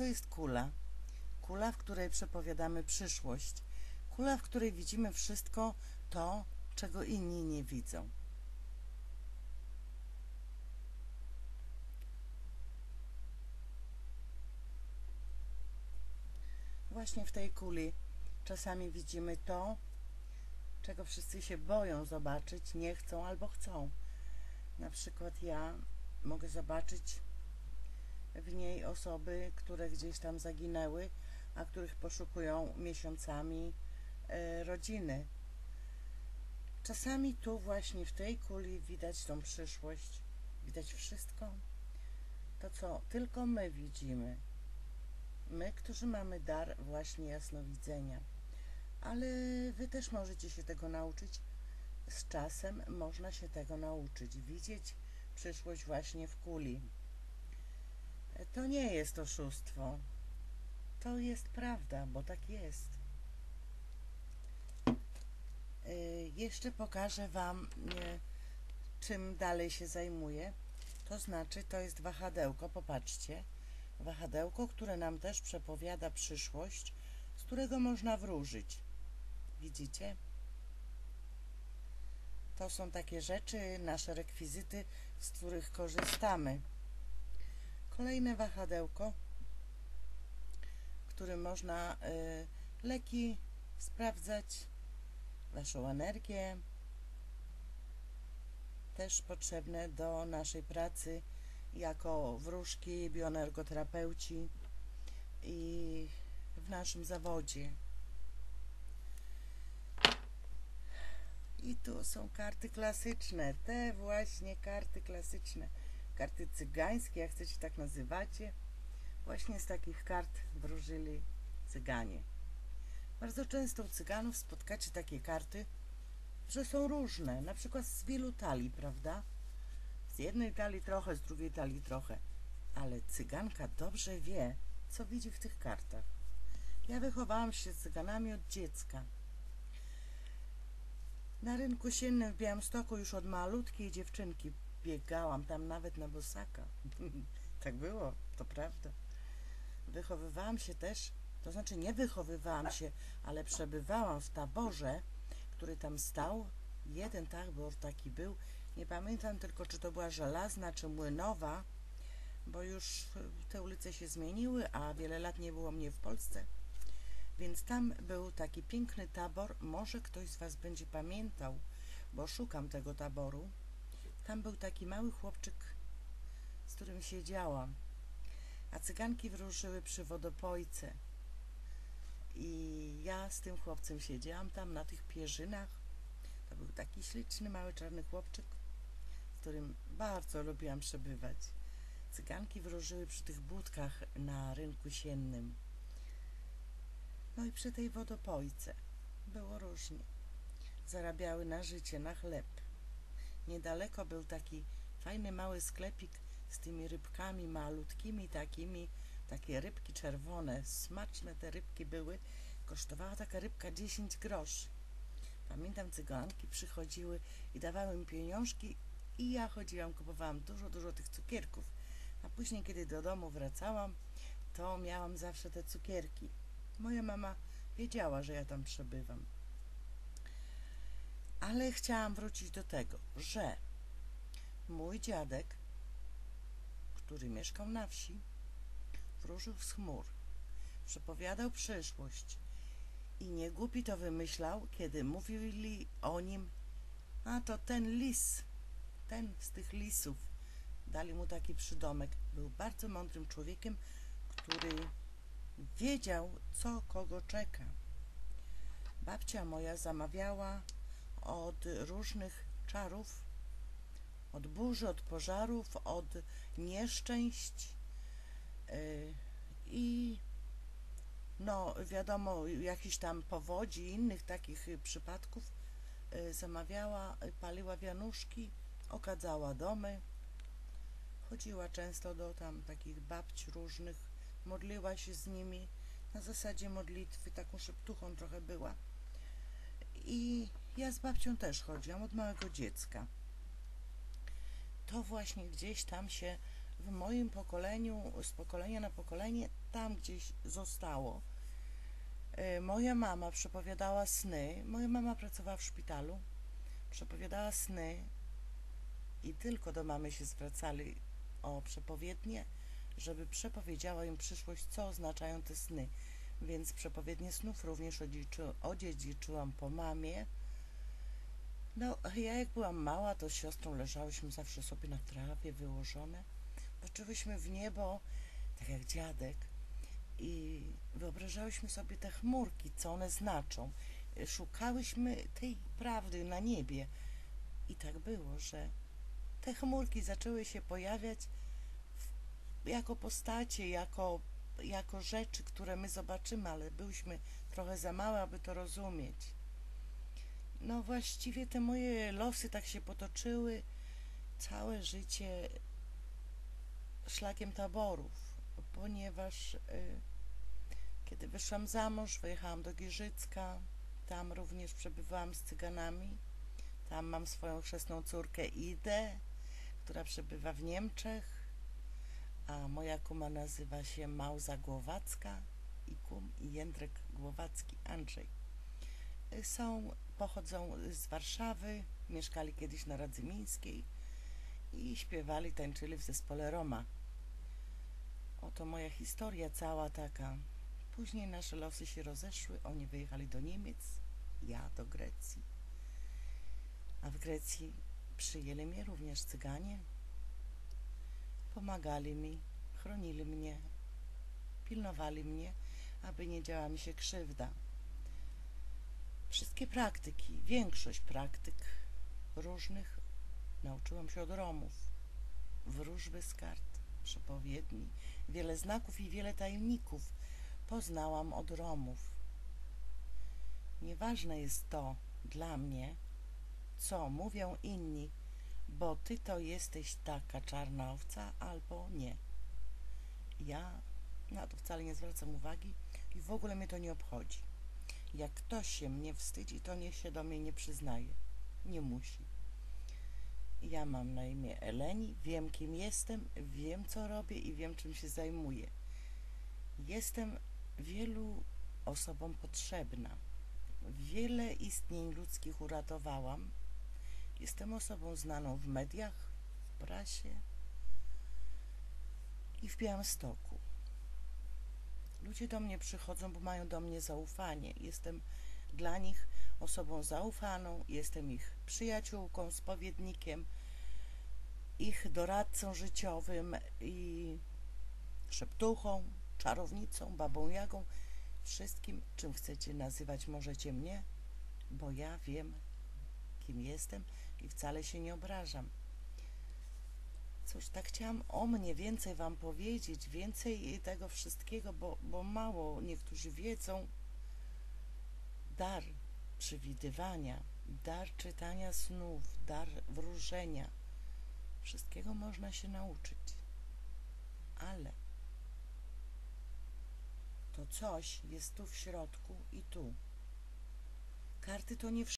To jest kula. Kula, w której przepowiadamy przyszłość. Kula, w której widzimy wszystko to, czego inni nie widzą. Właśnie w tej kuli czasami widzimy to, czego wszyscy się boją zobaczyć, nie chcą albo chcą. Na przykład ja mogę zobaczyć w niej osoby, które gdzieś tam zaginęły, a których poszukują miesiącami e, rodziny. Czasami tu właśnie w tej kuli widać tą przyszłość, widać wszystko, to co tylko my widzimy. My, którzy mamy dar właśnie jasnowidzenia. Ale wy też możecie się tego nauczyć. Z czasem można się tego nauczyć, widzieć przyszłość właśnie w kuli. To nie jest oszustwo. To jest prawda, bo tak jest. Y, jeszcze pokażę Wam, y, czym dalej się zajmuję. To znaczy, to jest wahadełko, popatrzcie. Wahadełko, które nam też przepowiada przyszłość, z którego można wróżyć. Widzicie? To są takie rzeczy, nasze rekwizyty, z których korzystamy. Kolejne wahadełko, którym można y, leki sprawdzać, Waszą energię, też potrzebne do naszej pracy jako wróżki, bioenergoterapeuci i w naszym zawodzie. I tu są karty klasyczne, te właśnie karty klasyczne, karty cygańskie, jak chcecie tak nazywacie. Właśnie z takich kart wróżyli cyganie. Bardzo często u cyganów spotkacie takie karty, że są różne, na przykład z wielu talii, prawda? Z jednej talii trochę, z drugiej talii trochę. Ale cyganka dobrze wie, co widzi w tych kartach. Ja wychowałam się z cyganami od dziecka. Na rynku siennym w Białymstoku już od malutkiej dziewczynki biegałam tam nawet na bosaka. tak było, to prawda. Wychowywałam się też, to znaczy nie wychowywałam się, ale przebywałam w taborze, który tam stał. Jeden tabor taki był. Nie pamiętam tylko, czy to była żelazna, czy młynowa, bo już te ulice się zmieniły, a wiele lat nie było mnie w Polsce. Więc tam był taki piękny tabor. Może ktoś z Was będzie pamiętał, bo szukam tego taboru. Tam był taki mały chłopczyk, z którym siedziałam, a cyganki wróżyły przy wodopojce. I ja z tym chłopcem siedziałam tam na tych pierzynach. To był taki śliczny, mały, czarny chłopczyk, z którym bardzo lubiłam przebywać. Cyganki wróżyły przy tych budkach na rynku siennym. No i przy tej wodopojce było różnie. Zarabiały na życie, na chleb. Niedaleko był taki fajny mały sklepik z tymi rybkami malutkimi takimi, takie rybki czerwone, smaczne te rybki były. Kosztowała taka rybka 10 groszy. Pamiętam, cyganki przychodziły i dawały mi pieniążki i ja chodziłam, kupowałam dużo, dużo tych cukierków. A później, kiedy do domu wracałam, to miałam zawsze te cukierki. Moja mama wiedziała, że ja tam przebywam. Ale chciałam wrócić do tego, że mój dziadek, który mieszkał na wsi, wróżył z chmur, przepowiadał przyszłość i nie głupi to wymyślał, kiedy mówili o nim, a to ten lis, ten z tych lisów. Dali mu taki przydomek. Był bardzo mądrym człowiekiem, który wiedział, co kogo czeka. Babcia moja zamawiała od różnych czarów, od burzy, od pożarów, od nieszczęść yy, i no wiadomo, jakichś tam powodzi innych takich przypadków yy, zamawiała, paliła wianuszki, okadzała domy, chodziła często do tam takich babć różnych, modliła się z nimi na zasadzie modlitwy, taką szeptuchą trochę była. I ja z babcią też chodziłam od małego dziecka. To właśnie gdzieś tam się w moim pokoleniu, z pokolenia na pokolenie, tam gdzieś zostało. Y, Moja mama przepowiadała sny. Moja mama pracowała w szpitalu. Przepowiadała sny i tylko do mamy się zwracali o przepowiednie, żeby przepowiedziała im przyszłość, co oznaczają te sny. Więc przepowiednie snów również odziedziczy, odziedziczyłam po mamie. No, ja jak byłam mała, to z siostrą leżałyśmy zawsze sobie na trawie wyłożone. Patrzyłyśmy w niebo, tak jak dziadek, i wyobrażałyśmy sobie te chmurki, co one znaczą. Szukałyśmy tej prawdy na niebie. I tak było, że te chmurki zaczęły się pojawiać w, jako postacie, jako, jako rzeczy, które my zobaczymy, ale byłyśmy trochę za małe, aby to rozumieć. No właściwie te moje losy tak się potoczyły całe życie szlakiem taborów, ponieważ y, kiedy wyszłam za mąż, wyjechałam do Giżycka, tam również przebywałam z cyganami. Tam mam swoją chrzestną córkę Idę, która przebywa w Niemczech, a moja kuma nazywa się Małza Głowacka i kum i Jędrek Głowacki Andrzej. Y, Są, pochodzą z Warszawy, mieszkali kiedyś na Radzymińskiej i śpiewali, tańczyli w zespole Roma. Oto moja historia cała taka. Później nasze losy się rozeszły, oni wyjechali do Niemiec, ja do Grecji. A w Grecji przyjęli mnie również Cyganie. Pomagali mi, chronili mnie, pilnowali mnie, aby nie działa mi się krzywda. Wszystkie praktyki, większość praktyk różnych nauczyłam się od Romów. Wróżby z kart, przepowiedni, wiele znaków i wiele tajemników poznałam od Romów. Nieważne jest to dla mnie, co mówią inni, bo ty to jesteś taka czarna owca albo nie. Ja na to wcale nie zwracam uwagi i w ogóle mnie to nie obchodzi. Jak ktoś się mnie wstydzi, to niech się do mnie nie przyznaje. Nie musi. Ja mam na imię Eleni, wiem kim jestem, wiem co robię i wiem czym się zajmuję. Jestem wielu osobom potrzebna. Wiele istnień ludzkich uratowałam. Jestem osobą znaną w mediach, w prasie i w Białymstoku. Ludzie do mnie przychodzą, bo mają do mnie zaufanie. Jestem dla nich osobą zaufaną, jestem ich przyjaciółką, spowiednikiem, ich doradcą życiowym i szeptuchą, czarownicą, babą Jagą, wszystkim, czym chcecie nazywać, możecie mnie, bo ja wiem, kim jestem i wcale się nie obrażam. Cóż, tak chciałam o mnie więcej Wam powiedzieć, więcej tego wszystkiego, bo, bo mało niektórzy wiedzą. Dar przewidywania, dar czytania snów, dar wróżenia. Wszystkiego można się nauczyć. Ale to coś jest tu w środku i tu. Karty to nie wszystko.